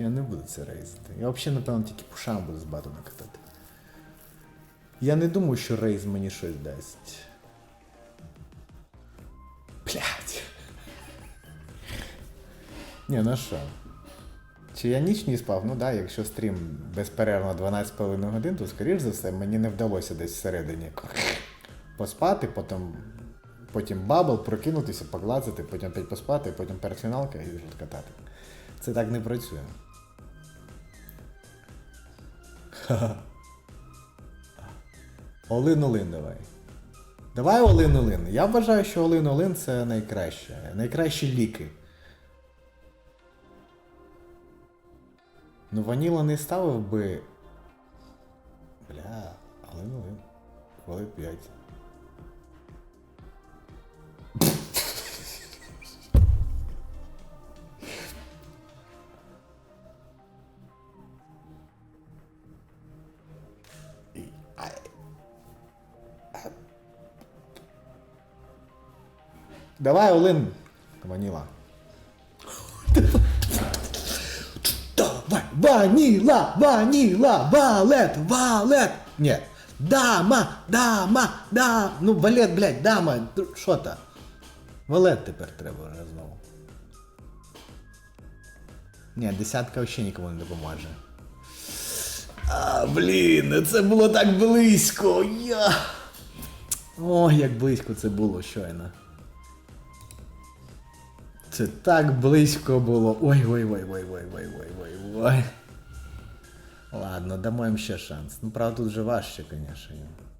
Я не буду це рейзити. Я взагалі, напевно, тільки пушам буду з бату накатати. Я не думаю, що рейз мені щось дасть. Блять. Ні, ну що? Чи я ніч не спав? Ну да, якщо стрім безперервно 12,5 годин, то скоріш за все мені не вдалося десь всередині поспати, потім, потім бабл, прокинутися, поглазити, потім опять поспати, потім персоналка і вже катати. Це так не працює. Ха-ха. Олин Олин давай. Давай Олин Олин. Я вважаю, що Олин Олин це найкраще. Найкращі ліки. Ну, Ваніла не ставив би. Бля, ну, коли 5. Давай, Олин. Ваніла. Давай, ваніла, ваніла, валет, валет. Ні. Дама, дама, да. Ну, валет, блядь, дама. Що то? Валет тепер треба вже знову. Ні, десятка взагалі нікому не допоможе. А, блін, це було так близько. Я. Ой, як близько це було щойно. Це так близько було. Ой, ой, ой, ой, ой, ой, ой, ой, ой. Ладно, дамо їм ще шанс. Ну, правда, тут же важче, звісно.